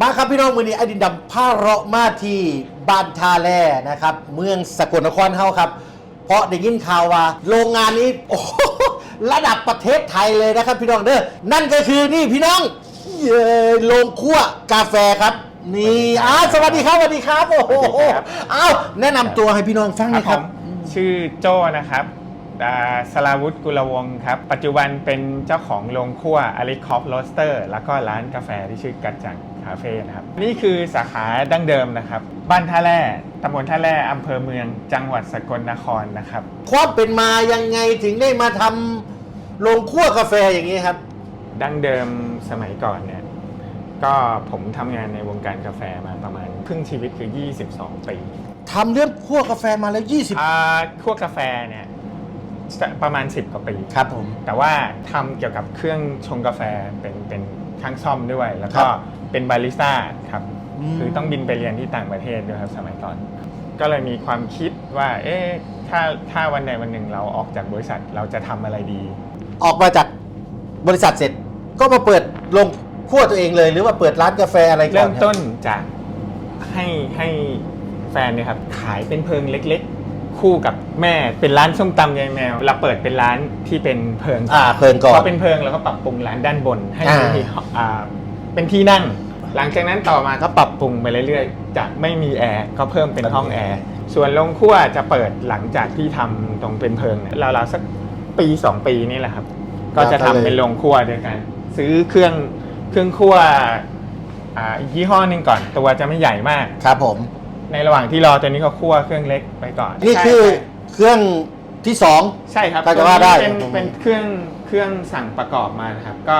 มาครับพี่น้องมือนี้ไอ้ดินดำผ้าเราะมาที่บ้านทาแล่นะครับ เมืองสกลนครเฮาครับ เพราะได้ยินข่าวว่า โรงงานนี้โอ้โหระดับประเทศไทยเลยนะครับพี่น้องเด้อนั่นก็คือนี่พี่น้องเย้โรงคั่วกาแฟครับ นี่อ้าวสวัสดีครับสวัสดีครับโอ้โหสวัสดีครับ อ้าวแนะนำตัวให้พี่น้องฟังหคน่รัอบยครับผมชื่อโจ้นะครับอ่าสลาวุฒิกุลวงศ์ครับ ปัจจุบันเป็นเจ้าของโรงครัวอลิคอฟโรสเตอร์ แล้วก็ร้านกาแฟที่ชื่อกัจจัง คาเฟ่นะครับนี่คือสาขาดั้งเดิมนะครับ บ้านท่าแร่ตำบลท่าแร่อำเภอเมืองจังหวัดสกลนครนะครับ ความเป็นมายังไงถึงได้มาทำโรงคั่วกาแฟอย่างนี้ครับ ดั้งเดิมสมัยก่อนเนี่ยก็ผมทำงานในวงการกาแฟมาประมาณ ครึ่งชีวิตคือ 22 ปีทำเรื่องคั่วกาแฟมาแล้ว 20 อ่าคั่วกาแฟเนี่ยประมาณ 10 กว่าปี ครับผม แต่ว่าทำเกี่ยวกับเครื่องชงกาแฟเป็นเป็นช่างซ่อมด้วย แล้วก็ครับ เป็นบาริสต้าครับอืมคือต้องบินไปเรียนที่ต่างประเทศด้วยครับสมัยก่อน ก็เลยมีความคิดว่า เอ๊ะถ้าถ้าวันใดวันหนึ่งเราออกจากบริษัทเราจะทำอะไรดี ออกมาจากบริษัทเสร็จ ก็มาเปิดโรงคั่วตัวเองเลย หรือว่าเปิดร้านกาแฟอะไรก่อนเริ่มครับต้นจากให้ให้แฟนเนี่ยครับขายเป็นเพิงเล็กๆ คู่กับแม่เป็นร้านส้มตำยายแมวเราเปิดเป็นร้านที่เป็นเพิงอ่าเพลินก่อน พอเป็นเพิงเราก็ปรับปรุงร้านด้านบนให้อ่า มีอ่าเป็นที่นั่ง หลังจากนั้นต่อมาก็ปรับปรุงไปเรื่อยๆ จากไม่มีแอร์ก็เพิ่มเป็นห้องแอร์ ส่วนโรงครัวจะเปิดหลังจากที่ทำตรงเป็นเพิงเนี่ยราวๆสักปี 2 ปีนี่แหละครับ ก็จะทำเป็นโรงครัวด้วยกัน ซื้อเครื่องเครื่องครัวอ่าอีกยี่ห้อหนึ่งก่อน ตัวจะไม่ใหญ่มาก ครับผม ในระหว่างที่รอตัวนี้ก็คั่วเครื่องเล็กไปก่อนนี่ใช่คือใช่เครื่องที่สอง ใช่ครับก็จะว่าได้ตัวนี้เป็นเป็นเครื่องเครื่องสั่งประกอบมานะครับ ก็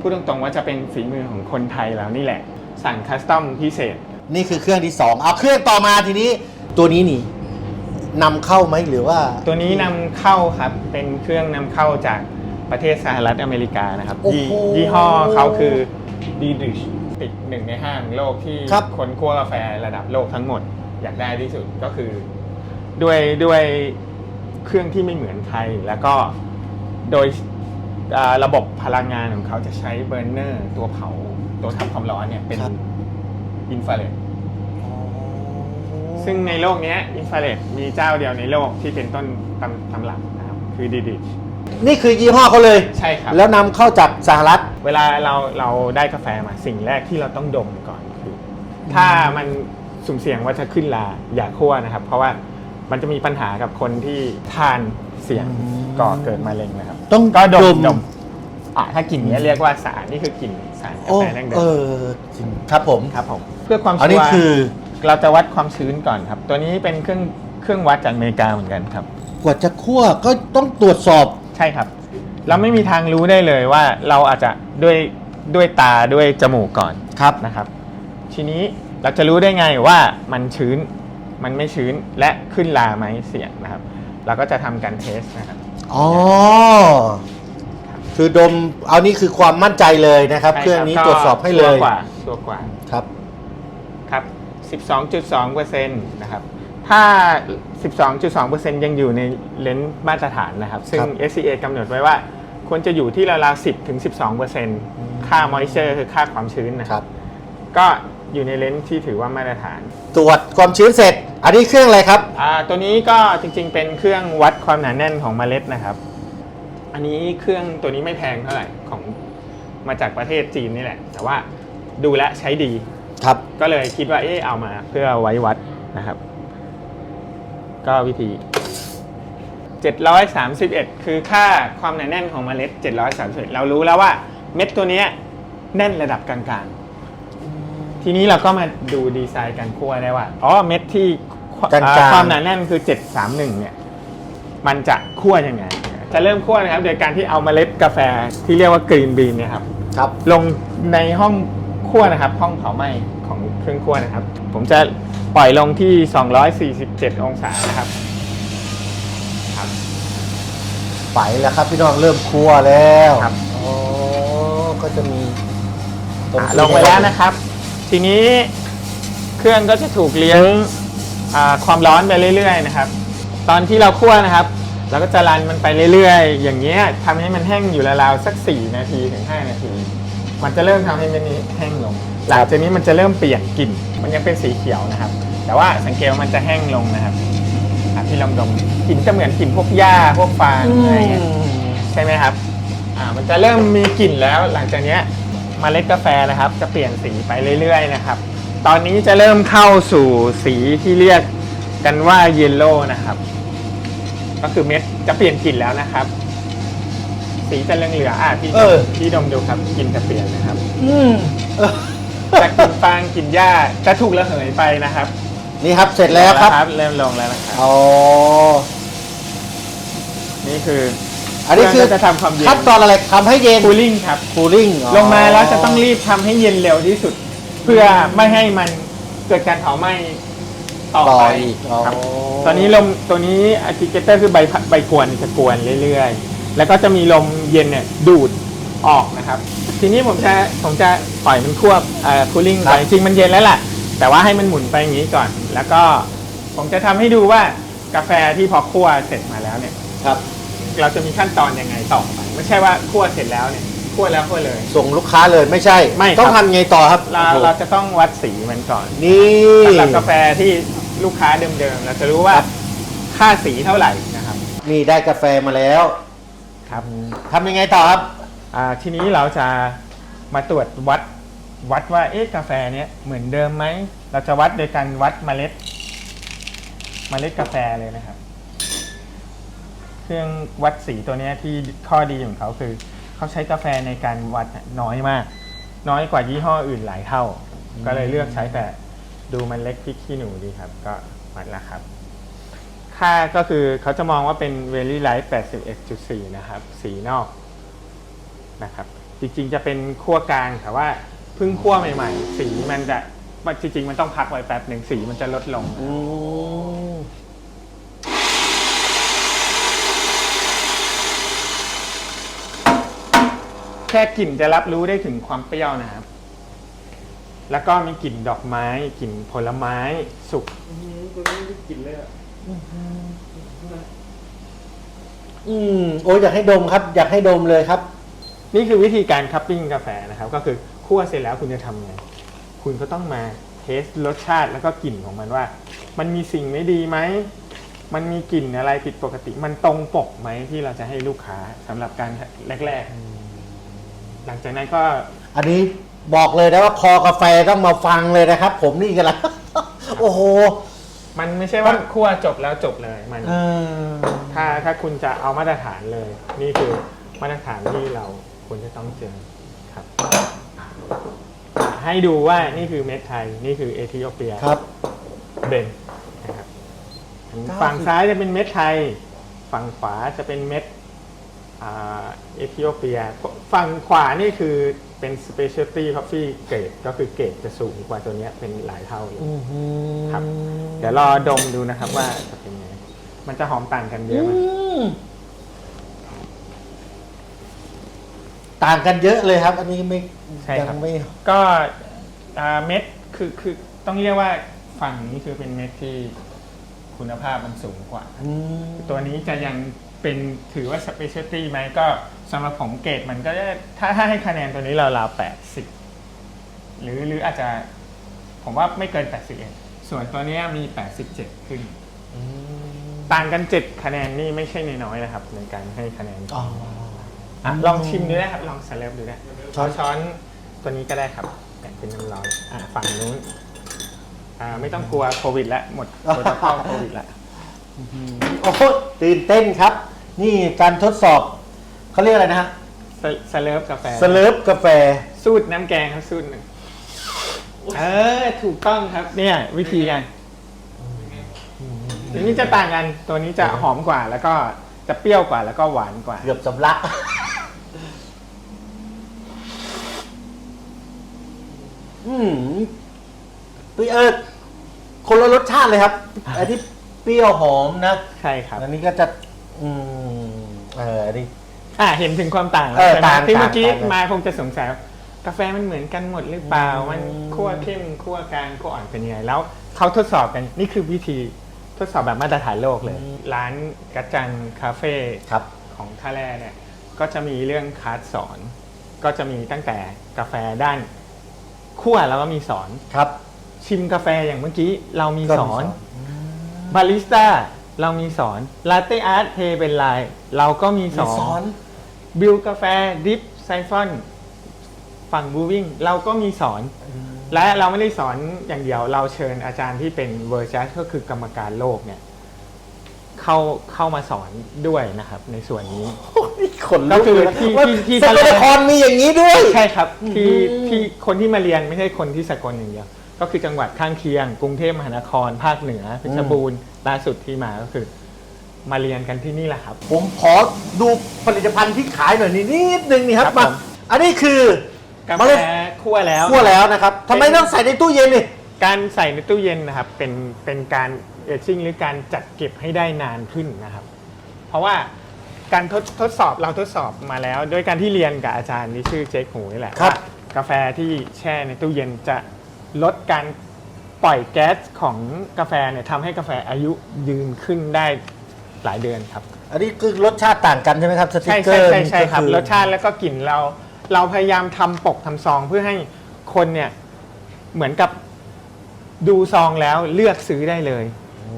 พูดตรงๆว่าจะเป็นฝีมือของคนไทยแล้วนี่แหละ สั่งคัสตอมพิเศษ นี่คือเครื่องที่สองเอาเครื่องต่อมาทีนี้ตัวนี้นี่นำเข้าไหมหรือว่า ตัวนี้นำเข้าครับเป็นเครื่องนำเข้าจากประเทศสหรัฐอเมริกานะครับโอ้โหยี่ยี่ห้อเขาคือดีดิชติดหนึ่งในห้าของโลกที่ครับ คนคั่วกาแฟระดับโลกทั้งหมดอยากได้ที่สุดก็คือ ด้วยด้วยเครื่องที่ไม่เหมือนใครแล้วก็โดย อ่าระบบพลังงานของเขาจะใช้เบอร์เนอร์ตัวเผาตัวทำความร้อนเนี่ยเป็นครับ อินฟราเรดซึ่งในโลกเนี้อินฟราเรดมีเจ้าเดียวในโลกที่เป็นต้นตำตำรับนะครับคือดีดิชนี่คือยี่ห้อเขาเลย ใช่ครับ แล้วนำเข้าจากสหรัฐ เวลาเราเราได้กาแฟมาสิ่งแรกที่เราต้องดมก่อนคือ ถ้ามันสุ่มเสี่ยงว่าจะขึ้นลาอย่าคั่วนะครับ เพราะว่า มันจะมีปัญหากับคนที่ทานเสี่ยงอืมก่อเกิดมะเร็งนะครับ ต้องก็ดดมม ดมอะถ้ากลิ่นเนี้ยเรียกว่าสารนี่คือกลิ่นสารกาโอ้แฟดั้งเดิเอมอจริงครับผม ครับผมเพื่อความอันชันี้วร์คือ เราจะวัดความชื้นก่อนครับ ตัวนี้เป็นเครื่องเครื่องวัดจากอเมริกาเหมือนกันครับ กว่าจะคั่วก็ต้องตรวจสอบ ใช่ครับ เราไม่มีทางรู้ได้เลยว่าเราอาจจะด้วยด้วยตาด้วยจมูกก่อนครับนะครับ ทีนี้เราจะรู้ได้ไงว่ามันชื้น มันไม่ชื้นและขึ้นลาไหมเสี่ยงนะครับ เราก็จะทำการเทสนะครับ อ๋อ คือดมเอานี่คือความมั่นใจเลยนะครับใช่เครื่องนี้ก็ตรวจสอบให้เลยชัวร์กว่าชัวร์กว่าครับ ครับ 12.2%นะครับ ถ้า 12.2%ยังอยู่ในเลนส์มาตรฐานนะครับ ซึ่ง ครับ SCA กำหนดไว้ว่า ควรจะอยู่ที่ราวๆ10ถึง12%ค่า moisture คือค่าความชื้นนะคครัรับบก็ อยู่ในเลนส์ที่ถือว่ามาตรฐาน ตรวจความชื้นเสร็จ อันนี้เครื่องอะไรครับ อ่าตัวนี้ก็จริงๆ เป็นเครื่องวัดความหนาแน่นของเมล็ดนะครับ อันนี้เครื่องตัวนี้ไม่แพงเท่าไหร่ของมาจากประเทศจีนนี่แหละ แต่ว่าดูแลวใช้ดี ครับ ก็เลยคิดว่าเออเอามาเพื่อไว้วัดนะครับ ก็วิธี 731 คือค่าความหนาแน่นของเมล็ด 731 เรารู้แล้วว่าเม็ดตัวเนี้ยแน่นระดับกลางๆ ทีนี้เราก็มาดูดีไซน์การคั่วได้ว่าอ๋อเม็ดที่ควกลางๆ อ่าความหนาแน่นคือ 731 เนี่ย มันจะคั่วยังไง จะเริ่มคั่วนะครับ โดยการที่เอาเมล็ดกาแฟที่เรียกว่ากรีนบีนเนี่ยครับ ครับ ลงในห้องคั่วนะครับ ห้องเผาไหม้ของเครื่องคั่วนะครับ ผมจะปล่อยลงที่ 247 องศานะครับครับไปแล้วครับ พี่น้องเริ่มคั่วแล้วครับอ๋อก็จะมีตรงอ่าที่ลงไปแล้วนะครับ ทีนี้เครื่องก็จะถูกเลี้ยงอ่าความร้อนไปเรื่อยๆนะครับ ตอนที่เราคั่วนะครับ เราก็จะรันมันไปเรื่อยๆ อย่างเงี้ยทำให้มันแห้งอยู่ราวๆสัก 4 นาทีถึง 5 นาที มันจะเริ่มทำให้มันนี้แห้งลง หลังจากนี้มันจะเริ่มเปลี่ยนกลิ่น มันยังเป็นสีเขียวนะครับ แต่ว่าสังเกตว่ามันจะแห้งลงนะครับอะพี่ลองดมกลิ่นจะเหมือนกลิ่นพวกหญ้าพวกฟางอะไรเงี้ยใช่ไหมครับ อ่า มันจะเริ่มมีกลิ่นแล้วหลังจากเนี้ย เมล็ดกาแฟนะครับ จะเปลี่ยนสีไปเรื่อยๆนะครับ ตอนนี้จะเริ่มเข้าสู่สีที่เรียกกันว่าเยลโล่นะครับ ก็คือเม็ดจะเปลี่ยนกลิ่นแล้วนะครับ สีจะเหลืองๆอะพี่เออ พี่ดมดูครับกลิ่นจะเปลี่ยนนะครับ อืมเออจากกลิ่นฟางกลิ่นหญ้าจะถูกระเหยไปนะครับนี่ครับเสร็จแล้วครับ เริ่มลงแล้วนะครับ อ๋อ นี่คือ อันนี้คือเพื่จะทำความเย็นขั้นตอนอะไรทำให้เย็นคูลิ่งครับ คูลิ่งลงมาแล้วจะต้องรีบทำให้เย็นเร็วที่สุด เพื่อไม่ให้มันเกิดการเผาไหม้ต่อต่อไปอีกอ๋อครับ ตอนนี้ลมตัวนี้อะติเกเตอร์คือใบพัดใบกวนจะกวนเรื่อยๆ แล้วก็จะมีลมเย็นเนี่ยดูดออกนะครับ ทีนี้ผมจะผมจะปล่อยมันควบคูลิ่งไปจริงๆมันเย็นแล้วแหละแต่ว่าให้มันหมุนไปอย่างนี้ก่อน แล้วก็ผมจะทำให้ดูว่ากาแฟที่พอคั่วเสร็จมาแล้วเนี่ย ครับ เราจะมีขั้นตอนยังไงต่อไป ไม่ใช่ว่าคั่วเสร็จแล้วเนี่ยคั่วแล้วคั่วเลย ส่งลูกค้าเลยไม่ใช่ ไม่ครับ ต้องทำไงต่อครับเราโอ้โหเราจะต้องวัดสีมันก่อนนี่ สำหรับกาแฟที่ลูกค้าเดิมๆเราจะรู้ว่าค่าสีเท่าไหร่นะครับนี่ได้กาแฟมาแล้วครับทำยังไงต่อครับ อ่าทีนี้เราจะมาตรวจวัดวัดว่าเอ๊ะกาแฟเนี้ยเหมือนเดิมไหมเราจะวัดโดยการวัดเมล็ด เมล็ดกาแฟเลยนะครับ เครื่องวัดสีตัวเนี้ยที่ข้อดีของเขาคือ เขาใช้กาแฟในการวัดน้อยมาก น้อยกว่ายี่ห้ออื่นหลายเท่า ก็เลยเลือกใช้แต่ดูมันเล็กพริกขี้หนูดีครับ ก็วัดแล้วครับ ค่าก็คือเขาจะมองว่าเป็น very light 81.4 นะครับ สีนอกนะครับ จริงๆจะเป็นขั้วกลางแต่ว่าเพิ่งขั้วใหม่ๆ สีมันจะจริงๆ มันต้องพักไว้แป๊บหนึ่งสีมันจะลดลงอืม แค่กลิ่นจะรับรู้ได้ถึงความเปรี้ยวนะครับ แล้วก็มีกลิ่นดอกไม้ กลิ่นผลไม้สุกตัวนี้ได้กลิ่นเลยอะอืมโอ้ยอยากให้ดมครับ อยากให้ดมเลยครับ นี่คือวิธีการคัพปิ้งกาแฟนะครับ ก็คือคั่วเสร็จแล้วคุณจะทำไง คุณก็ต้องมาเทสรสชาติแล้วก็กลิ่นของมันว่า มันมีสิ่งไม่ดีไหม มันมีกลิ่นอะไรผิดปกติ มันตรงปกไหมที่เราจะให้ลูกค้าสำหรับการแรก ๆ หลังจากนั้นก็อันนี้บอกเลยนะว่าคอกาแฟต้องมาฟังเลยนะครับ ผมนี่กันละ โอ้โห มันไม่ใช่ว่าคั่วจบแล้วจบเลยมันเออถ้าถ้าคุณจะเอามาตรฐานเลย นี่คือมาตรฐานที่เราควรจะต้องเจอครับ ให้ดูว่านี่คือเม็ดไทย นี่คือเอธิโอเปียครับ เบนนะครับเก้าสิบฝั่งซ้ายจะเป็นเม็ดไทย ฝั่งขวาจะเป็นเม็ดอ่า เอธิโอเปียฝั่งขวานี่คือเป็น specialty coffee เกรดก็คือเกรดจะสูงกว่าตัวเนี้ยเป็นหลายเท่าเลยอื้อหือครับ เดี๋ยวรอดมดูนะครับว่าจะเป็นไง มันจะหอมต่างกันเยอือะไหมมต่างกันเยอะเลยครับ อันนี้ไม่ใช่ครับยังไม่ก็อ่าเม็ดคือคือต้องเรียกว่าฝั่งนี้คือเป็นเม็ดที่คุณภาพมันสูงกว่าอืมตัวนี้จะยัง เป็นถือว่า specialty ไหมก็สำหรับผมเกรดมันก็จะถ้าถ้าให้คะแนนตัวนี้เราราว80หรือหรืออาจจะผมว่าไม่เกิน81ส่วนตัวเนี้ยมี 87 ขึ้นอืมต่างกัน 7 คะแนนนี่ไม่ใช่น้อยๆนะครับ ในการให้คะแนนอ๋ออะลองชิมดูได้ครับ ลองสเลบดูได้ช้อนช้อนตัวนี้ก็ได้ครับแต่เป็นน้ำร้อนอะฝั่งนู้นอ่าไม่ต้องกลัวโควิดแล้วหมดโปรโตคอลโควิดแล้ว โอ้โหตื่นเต้นครับ นี่การทดสอบเขาเรียกอะไรนะฮะสสเลฟกาแฟสเลิฟกาแฟ สูตรน้ำแกงครับสูตรหนึ่งเออถูกต้องครับ เนี่ย วิธีกันตัวนี้จะต่างกัน ตัวนี้จะหอมกว่าแล้วก็จะเปรี้ยวกว่าแล้วก็หวานกว่า เกือบสำลักอืมพี่เออคนละรสชาติเลยครับอันนี้ เปรี้ยวหอมนะใช่ครับ อันนี้ก็จะ อืมเอออันนี้อะเห็นถึงความต่างแล้วเออใช่ไหมต่างที่เมื่อกี้ต่างกันมาคงจะสงสัยว่ากาแฟมันเหมือนกันหมดหรือเปล่าอืม มันคั่วเข้มคั่วกลางคั่วอ่อนเป็นยังไงแล้วเขาทดสอบกันนี่คือวิธีทดสอบแบบมาตรฐานโลกเลย ร้านกัจจันคาเฟ่ ครับ ของท่าแร่เนี่ยก็จะมีเรื่องคลาสสอน ก็จะมีตั้งแต่กาแฟด้านคั่วเราก็มีสอน ครับ ชิมกาแฟอย่างเมื่อกี้เรามีก็สอน บาริสต้าเรามีสอนลาเต้อาร์ตเทเป็นลาย เราก็มีสมีอนสอน บิลกาแฟดิฟไซฟอน ฝั่งบูวิ่งเราก็มีสอน และเราไม่ได้สอนอย่างเดียว เราเชิญอาจารย์ที่เป็นเวอร์จัสก็คือกรรมการโลกเนี่ยเข้าเข้ามาสอนด้วยนะครับ ในส่วนนี้นี่ขนก็ลุกคือเลยนะที่ว่าที่ที่ สกลนครมีอย่างนี้ด้วย ใช่ครับที่อืมที่คนที่มาเรียนไม่ใช่คนที่สกลอย่างเดียว ก็คือจังหวัดข้างเคียง กรุงเทพมหานคร ภาคเหนือเพชรบูรณ์ล่าสุดที่มาก็คือ มาเรียนกันที่นี่แหละครับ ผมขอดูผลิตภัณฑ์ที่ขายหน่อยนิดนิดนึงนี่ครับครับมาผม อันนี้คือกาเมแฟล็ดคั่วแล้ว คั่วแล้วนะครับทำไมต้องใส่ในตู้เย็นนี่ การใส่ในตู้เย็นนะครับเป็นเป็นการเอชิ่งหรือการจัดเก็บให้ได้นานขึ้นนะครับ เพราะว่าการทดทดสอบเราทดสอบมาแล้ว ด้วยการที่เรียนกับอาจารย์ที่ชื่อเจ๊กหูนี่แหละครับ ว่ากาแฟที่แช่ในตู้เย็นจะ ลดการปล่อยแก๊สของกาแฟเนี่ยทำให้กาแฟอายุยืนขึ้นได้หลายเดือนครับ อันนี้คือรสชาติต่างกันใช่ไหมครับสติใช่กเกอใช่ร์ใช่ใช่ครับก็อ รสชาติแล้วก็กลิ่นเรา เราพยายามทำปกทำซองเพื่อให้คนเนี่ยเหมือนกับดูซองแล้วเลือกซื้อได้เลย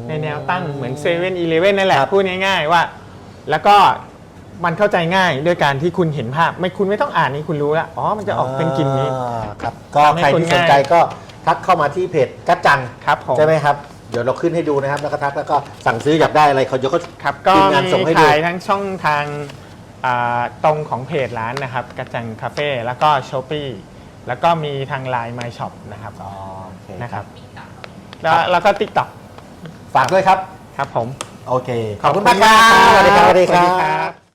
ในแนวตั้งเหมือนเซเว่นอีเลเว่นนั่นแหละครับ พูดง่ายๆว่า แล้วก็มันเข้าใจง่ายด้วยการที่คุณเห็นภาพ ไม่คุณไม่ต้องอ่านนี่คุณรู้แล้วอ๋อมันจะออกเป็นกลิ่นนี้ อ่าครับก็ทำให้ใครคนที่สนง่ายใจก็ ทักเข้ามาที่เพจกัจจังครับผมใช่ไหมครับ เดี๋ยวเราขึ้นให้ดูนะครับแล้วก็ทักแล้วก็สั่งซื้ออยากได้อะไรเขาเดี๋ยวเขาครับก็ทีมงานส่งมีให้ดู ขายทั้งช่องทางอ่าตรงของเพจร้านนะครับกระจังคาเฟ่แล้วก็ช้อปปี้แล้วก็มีทางไลน์ My Shop นะครับอ๋อโอเคนะครับแล้วแล้วก็ TikTok ฝากด้วยครับ ครับผม โอเค ขอบคุณมากครับสวัสดีครับ สวัสดีครับ